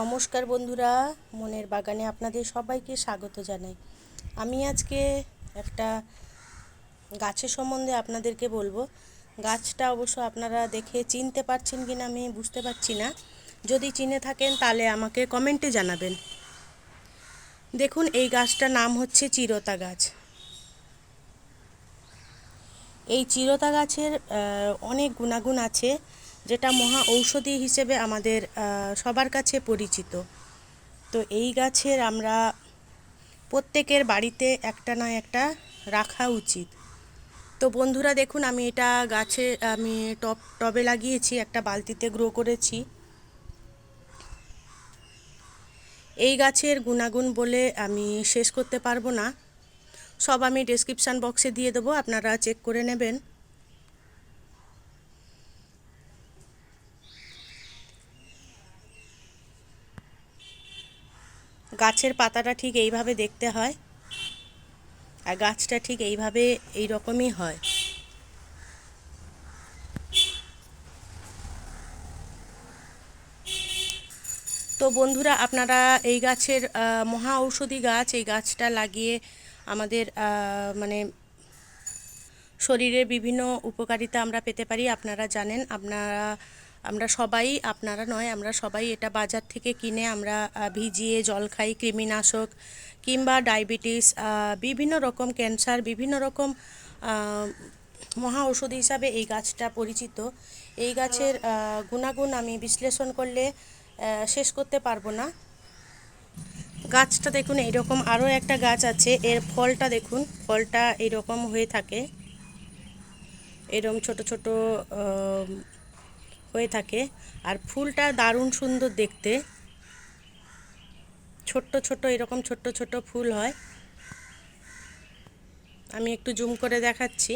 নমস্কার বন্ধুরা, মনের বাগানে আপনাদের সবাইকে স্বাগত জানাই। আমি আজকে একটা গাছের সম্বন্ধে আপনাদেরকে বলব। গাছটা অবশ্য আপনারা দেখে চিনতে পারছেন কি না আমি বুঝতে পারছি না। যদি চিনে থাকেন তাহলে আমাকে কমেন্টে জানাবেন। দেখুন, এই গাছটার নাম হচ্ছে চিরতা গাছ। এই চিরতা গাছের অনেক গুণাগুণ আছে। যেটা মহা ঔষধি হিসেবে আমাদের সবার কাছে পরিচিত। তো এই গাছের আমরা প্রত্যেকের বাড়িতে একটা না একটা রাখা উচিত। তো বন্ধুরা দেখুন, আমি এটা গাছে, আমি টব, টবে লাগিয়েছি, একটা বালতিতে গ্রো করেছি। এই গাছের গুণাগুণ বলে আমি শেষ করতে পারব না। সব আমি ডেসক্রিপশান বক্সে দিয়ে দেবো, আপনারা চেক করে নেবেন। গাছের পাতাটা ঠিক এইভাবে দেখতে হয় আর গাছটা ঠিক এইভাবে এই রকমই হয়। তো বন্ধুরা, আপনারা এই গাছের মহা ঔষধি গাছ, এই গাছটা লাগিয়ে আমাদের মানে শরীরের বিভিন্ন উপকারিতা আমরা পেতে পারি। আপনারা জানেন, আপনারা আমরা সবাই, আপনারা নয়, আমরা সবাই এটা বাজার থেকে কিনে আমরা ভিজিয়ে জল খাই, কৃমিনাশক কিংবা ডায়াবেটিস বিভিন্ন রকম ক্যান্সার, বিভিন্ন রকম মহা ঔষধি হিসাবে এই গাছটা পরিচিত। এই গাছের গুণাগুণ আমি বিশ্লেষণ করলে শেষ করতে পারব না। গাছটা দেখুন, এইরকম আরও একটা গাছ আছে, এর ফলটা দেখুন, ফলটা এইরকম হয়ে থাকে। এরকম ছোট ছোট হয়ে থাকে। আর ফুলটা দারুণ সুন্দর দেখতে। ছোট্ট ছোট এরকম ছোট্ট ছোট ফুল হয়। আমি একটু জুম করে দেখাচ্ছি।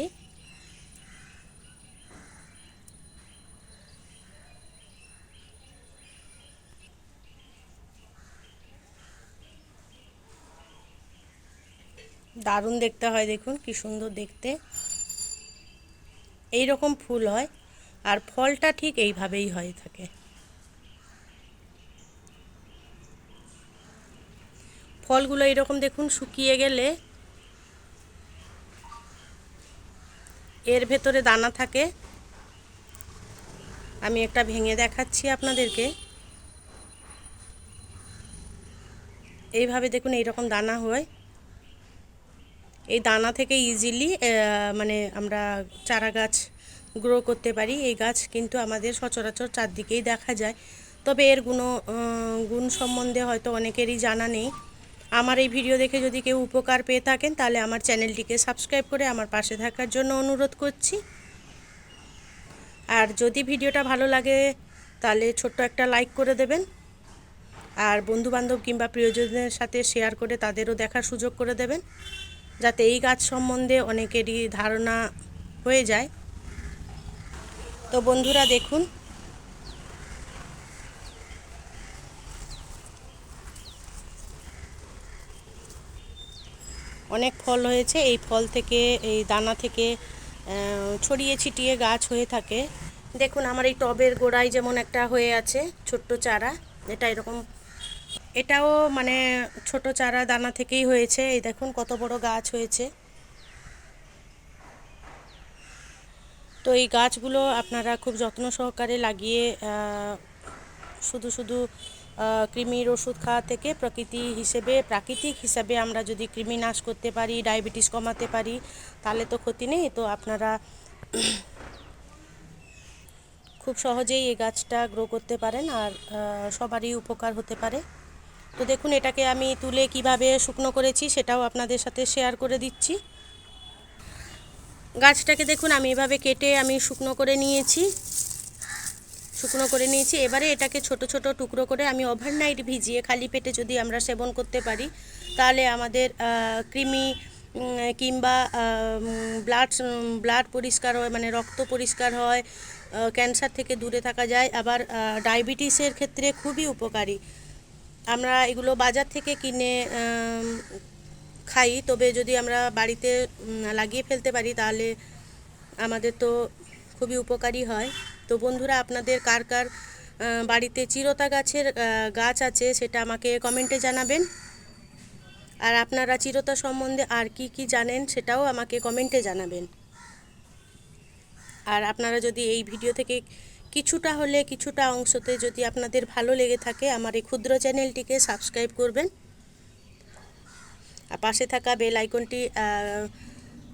দারুণ দেখতে হয়, দেখুন কি সুন্দর দেখতে। এই রকম ফুল হয়। আর ফলটা ঠিক এইভাবেই হয়ে থাকে। ফলগুলো এরকম দেখুন শুকিয়ে গেলে এর ভেতরে দানা থাকে। আমি একটা ভেঙে দেখাচ্ছি আপনাদেরকে। এইভাবে দেখুন এইরকম দানা হয়। এই দানা থেকে ইজিলি মানে আমরা চারা গাছ গ্রো করতে পারি, এই গাছ কিন্তু আমাদের সচরাচর চারদিকেই দেখা যায়। তবে এর গুণ গুণ সম্বন্ধে হয়তো অনেকেরই জানা নেই। আমার এই ভিডিও দেখে যদি কেউ উপকার পেয়ে থাকেন, তাহলে আমার চ্যানেলটিকে সাবস্ক্রাইব করে আমার পাশে থাকার জন্য অনুরোধ করছি। আর যদি ভিডিওটা ভালো লাগে, তাহলে ছোট্ট একটা লাইক করে দেবেন। আর বন্ধুবান্ধব কিংবা প্রিয়জনদের সাথে শেয়ার করে তাদেরও দেখার সুযোগ করে দেবেন। যাতে এই গাছ সম্বন্ধে অনেকেরই ধারণা হয়ে যায়। তো বন্ধুরা দেখুন। অনেক ফল হয়েছে। এই ফল থেকে, এই দানা থেকে ছড়িয়ে ছিটিয়ে গাছ হয়ে থাকে। দেখুন, আমার এই টবের গোড়ায় যেমন একটা হয়ে আছে, ছোট্ট চারা। এটা এরকম এটাও মানে ছোট চারা দানা থেকেই হয়েছে। এই দেখুন, কত বড় গাছ হয়েছে। তো এই গাছগুলো আপনারা খুব যত্ন সহকারে লাগিয়ে শুধু শুধু কৃমির ওষুধ খাওয়া থেকে প্রকৃতি হিসেবে, প্রাকৃতিক হিসাবে আমরা যদি কৃমি নাশ করতে পারি, ডায়াবেটিস কমাতে পারি, তাহলে তো ক্ষতি নেই। তো আপনারা খুব সহজেই এই গাছটা গ্রো করতে পারেন আর সবারই উপকার হতে পারে। তো দেখুন, এটাকে আমি তুলে কীভাবে শুকনো করেছি সেটাও আপনাদের সাথে শেয়ার করে দিচ্ছি। গাছটাকে দেখুন, আমি এভাবে কেটে আমি শুকনো করে নিয়েছি। শুকনো করে নিয়েছি। এবারে এটাকে ছোট ছোট টুকরো করে আমি ওভারনাইট ভিজিয়ে খালি পেটে যদি আমরা সেবন করতে পারি, তাহলে আমাদের কৃমি কিংবা ব্লাড ব্লাড পরিষ্কার হয় মানে রক্ত পরিষ্কার হয় ক্যান্সার থেকে দূরে থাকা যায়। আবার ডায়াবেটিসের ক্ষেত্রে খুবই উপকারী। আমরা এগুলো বাজার থেকে কিনে খাই, তবে যদি আমরা বাড়িতে লাগিয়ে ফেলতে পারি, তাহলে আমাদের তো খুবই উপকারী হয়। তো বন্ধুরা, আপনাদের কার কার বাড়িতে চিরতা গাছের গাছ আছে, সেটা আমাকে কমেন্টে জানাবেন। আর আপনারা চিরতা সম্বন্ধে আর কি কি জানেন, সেটাও আমাকে কমেন্টে জানাবেন। আর আপনারা যদি এই ভিডিও থেকে কিছুটা হলে, কিছুটা অংশতে যদি আপনাদের ভালো লেগে থাকে, আমার এই ক্ষুদ্র চ্যানেলটিকে সাবস্ক্রাইব করবেন। পাশে থাকা বেল আইকনটি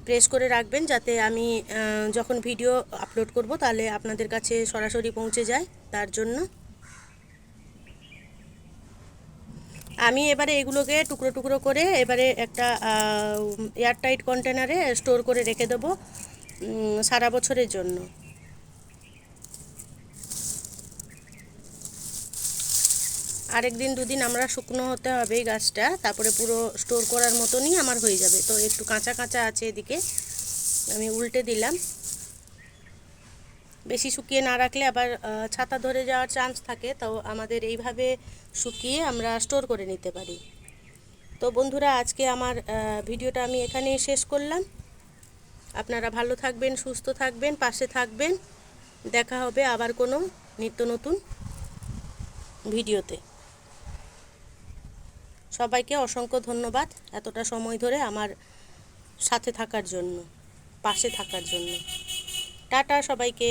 প্রেস করে রাখবেন যাতে আমি যখন ভিডিও আপলোড করব তাহলে আপনাদের কাছে সরাসরি পৌঁছে যায় তার জন্য। আমি এবারে এগুলোকে টুকরো টুকরো করে এবারে একটা এয়ারটাইট কন্টেনারে স্টোর করে রেখে দেবো সারা বছরের জন্য। আরেক দিন দুদিন আমরা শুকনো হতে হবে এই গাছটা, তারপরে পুরো স্টোর করার মতনই আমার হয়ে যাবে। তো একটু কাঁচা কাঁচা আছে এদিকে, আমি উল্টে দিলাম। বেশি শুকিয়ে না রাখলে আবার ছাতা ধরে যাওয়ার চান্স থাকে, তো আমাদের এইভাবে শুকিয়ে আমরা স্টোর করে নিতে পারি। তো বন্ধুরা, আজকে আমার ভিডিওটা আমি এখানে শেষ করলাম। আপনারা ভালো থাকবেন, সুস্থ থাকবেন, পাশে থাকবেন। দেখা হবে আবার কোনো নিত্য নতুন ভিডিওতে। সবাইকে অসংখ্য ধন্যবাদ এতটা সময় ধরে আমার সাথে থাকার জন্য, পাশে থাকার জন্য। টাটা সবাইকে।